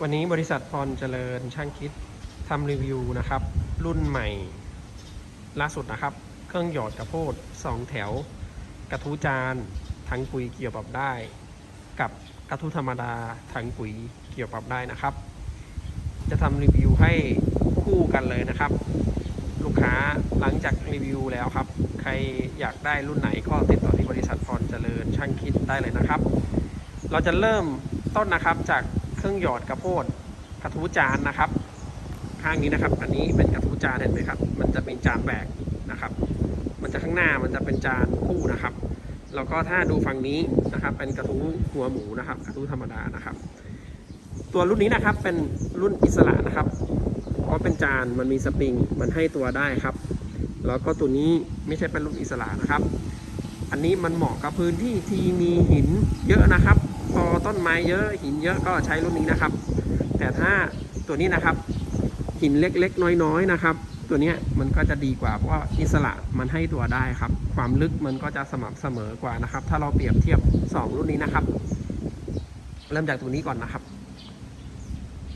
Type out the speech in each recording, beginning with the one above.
วันนี้บริษัทพรเจริญช่างคิดทำรีวิวนะครับ รุ่นใหม่ ล่าสุดนะครับ เครื่องหยอดกระโพด2 แถว กระทู้จานถังปุ๋ยเกี่ยวปรับได้ กับกระทู้ธรรมดาถังปุ๋ยเกี่ยวปรับได้นะครับ จะทำรีวิวให้คู่กันเลยนะครับ ลูกค้าหลังจากรีวิวแล้วครับ ใครอยากได้รุ่นไหนก็ติดต่อที่บริษัทพรเจริญช่างคิดได้เลยนะครับ เราจะเริ่ม ต้นนะครับ จากเครื่องหยอดกระโพดกระทู้จานนะครับข้างนี้นะครับ อันนี้เป็นกระทู้จานเห็นไหมครับ มันจะเป็นจานแบกนะครับ มันจะข้างหน้ามันจะเป็นจานคู่นะครับ แล้วก็ถ้าดูฝั่งนี้นะครับ เป็นกระทู้หัวหมูนะครับ กระทู้ธรรมดานะครับ ตัวรุ่นนี้นะครับเป็นรุ่นอิสระนะครับ เพราะเป็นจานมันมีสปริง มันให้ตัวได้ครับ แล้วก็ตัวนี้ไม่ใช่เป็นรุ่นอิสระนะครับ อันนี้มันเหมาะกับพื้นที่ที่มีหินเยอะนะครับ อต้นไม้เยอะหินเยอะก็ใช้รุ่นนี้นะครับ แต่ถ้าตัวนี้นะครับ หินเล็กๆ น้อยๆนะครับ ตัวนี้มันก็จะดีกว่าเพราะว่าอิสระมันให้ตัวได้ครับ ความลึกมันก็จะสม่ำเสมอกว่านะครับ ถ้าเราเปรียบเทียบ 2 รุ่นนี้นะครับ เริ่มจากตัวนี้ก่อนนะครับ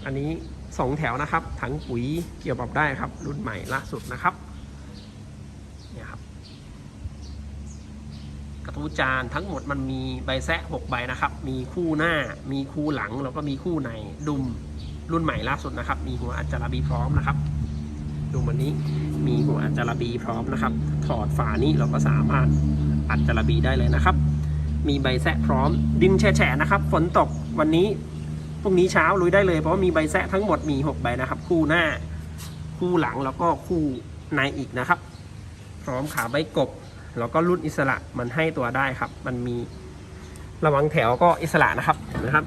อันนี้ 2 แถวนะครับ ถังปุ๋ยเกี่ยวปรับได้ครับ รุ่นใหม่ล่าสุดนะครับเนี่ยครับ กระทู้จานทั้งหมดมันมีใบแซะ6ใบนะครับ มีคู่หน้า มีคู่หลัง แล้วก็มีคู่ในดุมรุ่นใหม่ล่าสุดนะครับ มีหัวอัจจาระบีพร้อมนะครับดุมอันนี้มีหัวอัจจาระบีพร้อมนะครับ ถอดฝานี้เราก็สามารถอัจจาระบีได้เลยนะครับ มีใบแซะพร้อม ดินแฉะนะครับ ฝนตกวันนี้พรุ่งนี้เช้าลุยได้เลยเพราะว่ามีใบแซะทั้งหมดมี 6 ใบนะครับ คู่หน้า คู่หลังแล้วก็คู่ในอีกนะครับ พร้อมขาใบกบ แล้วก็รุ่นอิสระมันให้ตัวได้ครับ มันมีระวังแถวก็อิสระนะครับนะครับ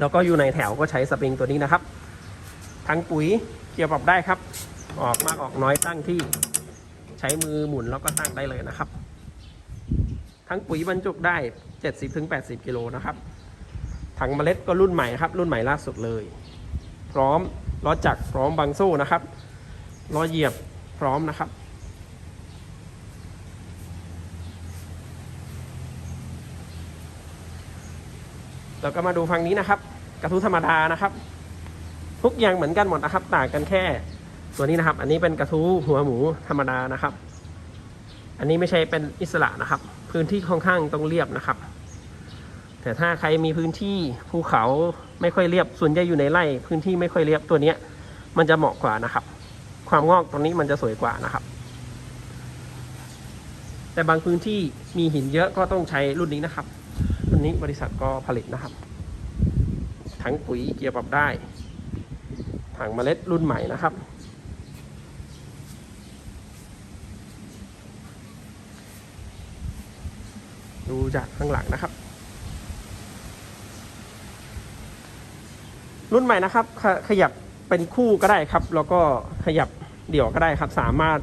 แล้วก็อยู่ในแถวก็ใช้สปริงตัวนี้นะครับ ทั้งปุ๋ยเกี่ยวปรับได้ครับ ออกมากออกน้อยตั้งที่ใช้มือหมุนแล้วก็ตั้งได้เลยนะครับ ทั้งปุ๋ยบรรจุได้ 70-80กิโลนะครับถังเมล็ดก็รุ่นใหม่ครับ รุ่นใหม่ล่าสุดเลย พร้อมล้อจักรพร้อมบังโซ่นะครับล้อเหยียบ พร้อมนะครับ เราก็มาดูฝั่งนี้นะครับ กระทู้ธรรมดานะครับ ทุกอย่างเหมือนกันหมดนะครับ ต่างกันแค่ตัวนี้นะครับ อันนี้เป็นกระทู้หัวหมูธรรมดานะครับ อันนี้ไม่ใช่เป็นอิสระนะครับ พื้นที่ค่อนข้างต้องเรียบนะครับ แต่ถ้าใครมีพื้นที่ภูเขาไม่ค่อยเรียบส่วนใหญ่อยู่ในไร่ พื้นที่ไม่ค่อยเรียบตัวเนี้ย มันจะเหมาะกว่านะครับ ความงอกตรงนี้มันจะสวยกว่านะครับ แต่บางพื้นที่มีหินเยอะก็ต้องใช้รุ่นนี้นะครับ รุ่นนี้บริษัทก็ผลิตนะครับถังปุ๋ยเกียร์ปรับได้ ถังเมล็ดรุ่นใหม่นะครับ ดูจากข้างหลังนะครับรุ่นใหม่นะครับขขยับเป็นคู่ก็ได้ครับ แล้วก็ขยับ เดี่ยวก็ได้ครับ สามารถ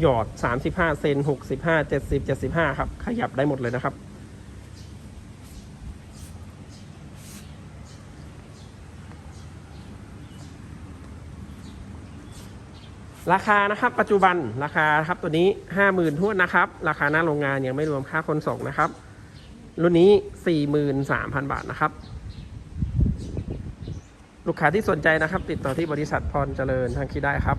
หยอด 35 เซน 65 70 75 ครับ ขยับได้หมดเลยนะครับ ราคานะครับปัจจุบันราคาครับตัวนี้ 50,000ทุนนะครับ ราคาหน้าโรงงานยังไม่รวมค่าขนส่งนะครับ รุ่นนี้ 43,000 บาทนะครับ ลูกค้าที่สนใจนะครับ ติดต่อที่บริษัทพรเจริญทางคิดได้ครับ